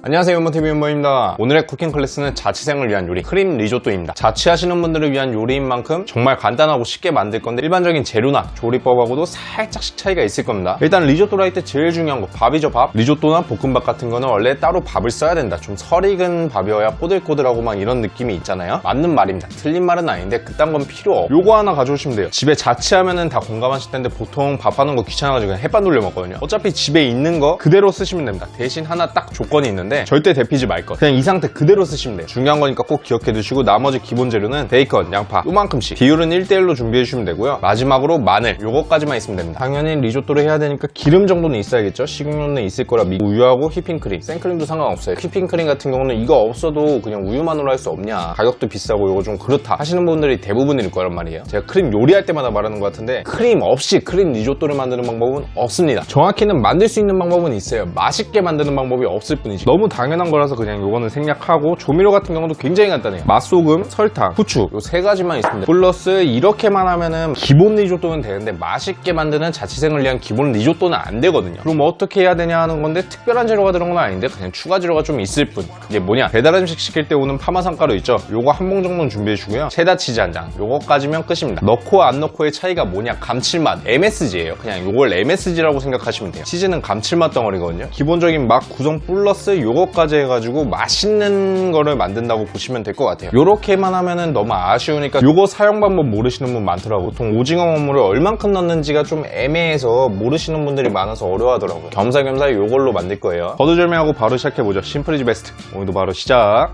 안녕하세요 연모TV 연모입니다. 오늘의 쿠킹 클래스는 자취생을 위한 요리 크림 리조또입니다. 자취하시는 분들을 위한 요리인 만큼 정말 간단하고 쉽게 만들 건데 일반적인 재료나 조리법하고도 살짝씩 차이가 있을 겁니다. 일단 리조또로 할때 제일 중요한 거 밥이죠 밥. 리조또나 볶음밥 같은 거는 원래 따로 밥을 써야 된다. 좀 설익은 밥이어야 꼬들꼬들하고 막 이런 느낌이 있잖아요. 맞는 말입니다. 틀린 말은 아닌데 그딴 건 필요 없. 요거 하나 가져오시면 돼요. 집에 자취하면은 다 공감하실 텐데 보통 밥하는 거 귀찮아가지고 햇반 돌려 먹거든요. 어차피 집에 있는 거 그대로 쓰시면 됩니다. 대신 하나 딱 조건이 있는데 절대 데피지 말 것. 그냥 이 상태 그대로 쓰시면 돼요. 중요한 거니까 꼭 기억해 두시고 나머지 기본 재료는 베이컨, 양파 요만큼씩. 비율은 1대1로 준비해 주시면 되고요. 마지막으로 마늘 요거까지만 있으면 됩니다. 당연히 리조또를 해야 되니까 기름 정도는 있어야겠죠. 식용유는 있을 거라 미- 우유하고 휘핑크림. 생크림도 상관없어요. 휘핑크림 같은 경우는 이거 없어도 그냥 우유만으로 할 수 없냐. 가격도 비싸고 요거 좀 그렇다 하시는 분들이 대부분일 거란 말이에요. 제가 크림 요리할 때마다 말하는 것 같은데 크림 없이 크림 리조또를 만드는 방법은 없습니다. 정확히는 만들 수 있는 방법은 있어요. 맛있게 만드는 방법이 없을 뿐이지. 너무 당연한 거라서 그냥 요거는 생략하고 조미료 같은 경우도 굉장히 간단해요. 맛소금, 설탕, 후추 요 세 가지만 있습니다. 플러스 이렇게만 하면은 기본 리조또는 되는데 맛있게 만드는 자취생을 위한 기본 리조또는 안 되거든요. 그럼 어떻게 해야 되냐 하는 건데 특별한 재료가 들어간 건 아닌데 그냥 추가 재료가 좀 있을 뿐. 그게 뭐냐? 배달 음식 시킬 때 오는 파마산 가루 있죠? 요거 한 봉 정도는 준비해 주고요. 체다 치즈 한 장. 요거까지면 끝입니다. 넣고 안 넣고의 차이가 뭐냐? 감칠맛. MSG예요. 그냥 요걸 MSG라고 생각하시면 돼요. 치즈는 감칠맛 덩어리거든요. 기본적인 맛 구성 플러스 요 거까지 해가지고 맛있는 거를 만든다고 보시면 될 것 같아요. 요렇게만 하면은 너무 아쉬우니까 요거 사용 방법 모르시는 분 많더라고. 보통 오징어 먹물을 얼만큼 넣는지가 좀 애매해서 모르시는 분들이 많아서 어려워하더라고요. 겸사겸사 요걸로 만들 거예요. 거두절미하고 바로 시작해보죠. 심플이즈 베스트. 오늘도 바로 시작.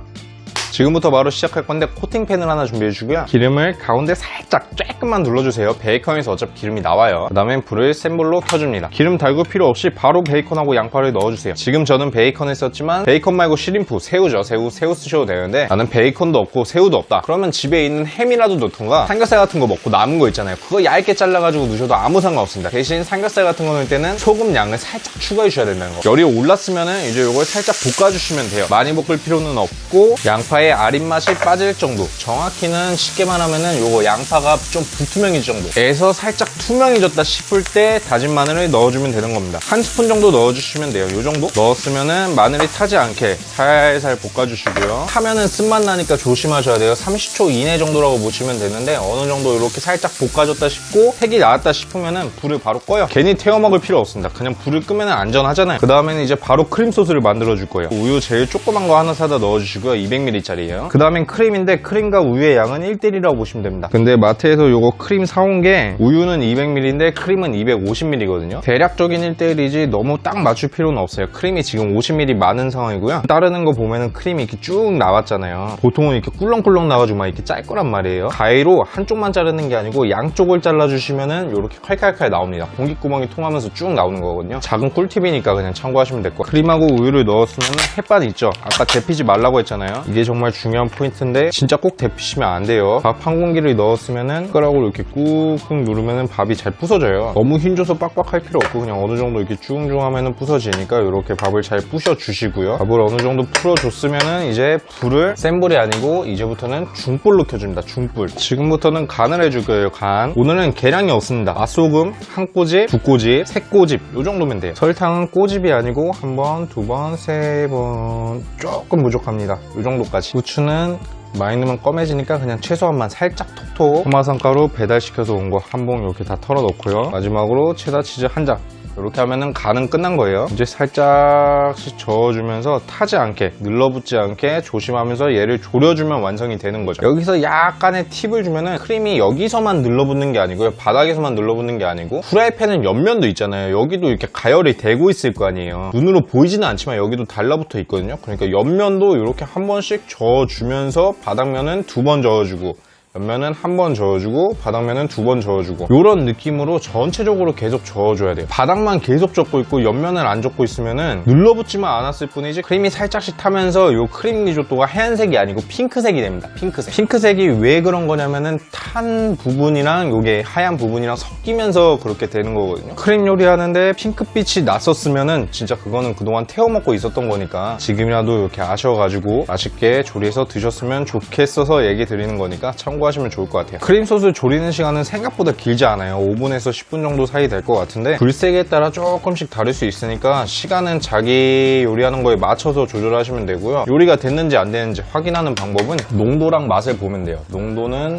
지금부터 바로 시작할 건데 코팅팬을 하나 준비해 주고요. 기름을 가운데 살짝 조금만 눌러주세요. 베이컨에서 어차피 기름이 나와요. 그 다음에 불을 센 불로 켜줍니다. 기름 달굴 필요 없이 바로 베이컨하고 양파를 넣어주세요. 지금 저는 베이컨을 썼지만 베이컨 말고 시림프, 새우죠. 새우, 새우 쓰셔도 되는데 나는 베이컨도 없고 새우도 없다. 그러면 집에 있는 햄이라도 넣던가 삼겹살 같은 거 먹고 남은 거 있잖아요. 그거 얇게 잘라가지고 넣으셔도 아무 상관없습니다. 대신 삼겹살 같은 거 넣을 때는 소금 양을 살짝 추가해 주셔야 된다는 거. 열이 올랐으면 은 이제 이걸 살짝 볶아주시면 돼요. 많이 볶을 필요는 없고 양파의 아린 맛이 빠질 정도. 정확히는 쉽게 말하면은 요거 양파가 좀 불투명해질 정도. 에서 살짝 투명해졌다 싶을 때 다진 마늘을 넣어주면 되는 겁니다. 한 스푼 정도 넣어주시면 돼요. 요 정도 넣었으면은 마늘이 타지 않게 살살 볶아주시고요. 타면은 쓴맛 나니까 조심하셔야 돼요. 30초 이내 정도라고 보시면 되는데 어느 정도 이렇게 살짝 볶아졌다 싶고 색이 나왔다 싶으면은 불을 바로 꺼요. 괜히 태워 먹을 필요 없습니다. 그냥 불을 끄면 안전하잖아요. 그 다음에는 이제 바로 크림 소스를 만들어 줄 거예요. 우유 제일 조그만 거 하나 사다 넣어주시고요. 200ml 짜리예요. 그 다음엔 크림인데 크림과 우유의 양은 1대1이라고 보시면 됩니다. 근데 마트에서 요거 크림 사온 게 우유는 200ml인데 크림은 250ml거든요. 대략적인 1대1이지 너무 딱 맞출 필요는 없어요. 크림이 지금 50ml 많은 상황이고요. 따르는 거 보면은 크림이 이렇게 쭉 나왔잖아요. 보통은 이렇게 꿀렁꿀렁 나가지고 막 이렇게 짤 거란 말이에요. 가위로 한쪽만 자르는 게 아니고 양쪽을 잘라주시면은 이렇게 칼칼칼 나옵니다. 공기구멍이 통하면서 쭉 나오는 거거든요. 작은 꿀팁이니까 그냥 참고하시면 될 거예요. 크림하고 우유를 넣었으면 햇반 있죠. 아까 데피지 말라고 했잖아요. 이게 정말 중요한 포인트인데 진짜 꼭 데피시면 안 돼요. 밥 한 공기를 넣었으면은 숟가락으로 이렇게 꾹꾹 누르면은 밥이 잘 부서져요. 너무 힘줘서 빡빡할 필요 없고 그냥 어느 정도 이렇게 쭝쭝 하면은 부서지니까 이렇게 밥을 잘 부셔 주시고요. 밥을 어느 정도 풀어 줬으면은 이제 불을 센 불이 아니고 이제부터는 중불로 켜줍니다. 중불. 지금부터는 간을 해줄 거예요. 간. 오늘은 계량이 없습니다. 맛소금 한 꼬집, 두 꼬집, 세 꼬집 요 정도면 돼요. 설탕은 꼬집이 아니고 한 번, 두 번, 세 번 조금 부족합니다. 요 정도까지. 후추는 많이 넣으면 검해지니까 그냥 최소한만 살짝 톡톡 토마산가루 배달시켜서 온 거 한 봉 이렇게 다 털어 넣고요. 마지막으로 체다 치즈 한장 이렇게 하면은 간은 끝난 거예요. 이제 살짝씩 저어주면서 타지 않게 눌러붙지 않게 조심하면서 얘를 졸여주면 완성이 되는 거죠. 여기서 약간의 팁을 주면은 크림이 여기서만 눌러붙는 게 아니고요. 바닥에서만 눌러붙는 게 아니고 프라이팬은 옆면도 있잖아요. 여기도 이렇게 가열이 되고 있을 거 아니에요. 눈으로 보이지는 않지만 여기도 달라붙어 있거든요. 그러니까 옆면도 이렇게 한 번씩 저어주면서 바닥면은 두 번 저어주고 옆면은 한 번 저어주고 바닥면은 두 번 저어주고. 이런 느낌으로 전체적으로 계속 저어줘야 돼요. 바닥만 계속 젓고 있고 옆면을 안 젓고 있으면은 눌러붙지만 않았을 뿐이지 크림이 살짝씩 타면서 이 크림 리조또가 하얀색이 아니고 핑크색이 됩니다. 핑크색. 핑크색이 왜 그런 거냐면은 탄 부분이랑 요게 하얀 부분이랑 섞이면서 그렇게 되는 거거든요. 크림 요리 하는데 핑크빛이 났었으면은 진짜 그거는 그동안 태워 먹고 있었던 거니까 지금이라도 이렇게 아셔가지고 맛있게 조리해서 드셨으면 좋겠어서 얘기 드리는 거니까 참고 하시면 좋을 것 같아요. 크림 소스 조리는 시간은 생각보다 길지 않아요. 5분에서 10분 정도 사이 될 것 같은데 불색에 따라 조금씩 다를 수 있으니까 시간은 자기 요리하는 거에 맞춰서 조절하시면 되고요. 요리가 됐는지 안 됐는지 확인하는 방법은 농도랑 맛을 보면 돼요. 농도는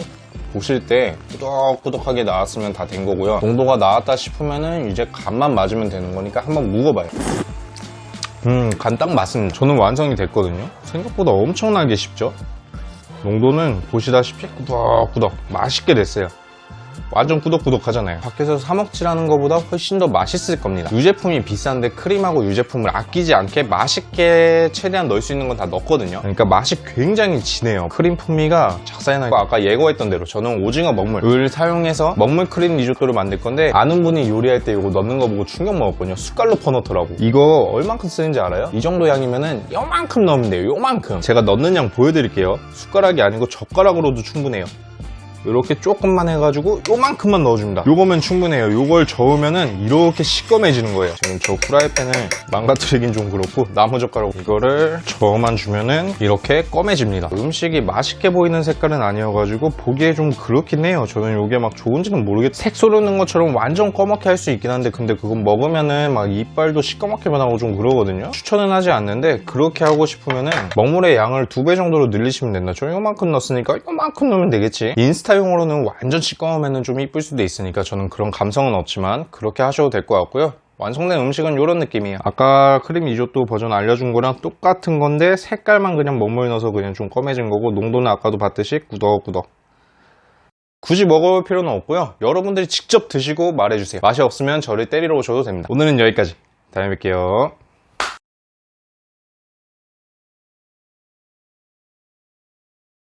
보실 때 꾸덕꾸덕하게 나왔으면 다 된 거고요. 농도가 나왔다 싶으면은 이제 간만 맞으면 되는 거니까 한번 묵어봐요. 음, 간 딱 맞습니다. 저는 완성이 됐거든요. 생각보다 엄청나게 쉽죠? 농도는 보시다시피 꾸덕꾸덕 맛있게 됐어요. 완전 꾸덕꾸덕하잖아요. 밖에서 사 먹지라는 것보다 훨씬 더 맛있을 겁니다. 유제품이 비싼데 크림하고 유제품을 아끼지 않게 맛있게 최대한 넣을 수 있는 건 다 넣거든요. 그러니까 맛이 굉장히 진해요. 크림 풍미가 작사해나고 아까 예고했던 대로 저는 오징어 먹물을 사용해서 먹물 크림 리조또를 만들 건데 아는 분이 요리할 때 이거 넣는 거 보고 충격 먹었거든요. 숟갈로 퍼넣더라고. 이거 얼만큼 쓰는지 알아요? 이 정도 양이면은 요만큼 넣으면 돼요. 요만큼. 제가 넣는 양 보여드릴게요. 숟가락이 아니고 젓가락으로도 충분해요. 이렇게 조금만 해가지고 요만큼만 넣어줍니다. 요거면 충분해요. 요걸 저으면은 이렇게 시꺼매지는 거예요. 지금 저 프라이팬을 망가뜨리긴 좀 그렇고 나무 젓가락 이거를 저어만 주면은 이렇게 검해집니다. 음식이 맛있게 보이는 색깔은 아니어가지고 보기에 좀 그렇긴 해요. 저는 요게 막 좋은지는 모르겠. 색 소르는 것처럼 완전 검게 할 수 있긴 한데 근데 그건 먹으면은 막 이빨도 시꺼멓게 변하고 좀 그러거든요. 추천은 하지 않는데 그렇게 하고 싶으면은 먹물의 양을 두 배 정도로 늘리시면 된다. 저 요만큼 넣었으니까 요만큼 넣으면 되겠지. 인스타 용으로는 완전 시꺼매면 좀 이쁠 수도 있으니까 저는 그런 감성은 없지만 그렇게 하셔도 될 것 같고요. 완성된 음식은 이런 느낌이에요. 아까 크림 리조또 버전 알려준 거랑 똑같은 건데 색깔만 그냥 먹물 넣어서 그냥 좀 검해진 거고 농도는 아까도 봤듯이 꾸덕꾸덕. 굳이 먹어볼 필요는 없고요. 여러분들이 직접 드시고 말해주세요. 맛이 없으면 저를 때리러 오셔도 됩니다. 오늘은 여기까지. 다음에 뵐게요.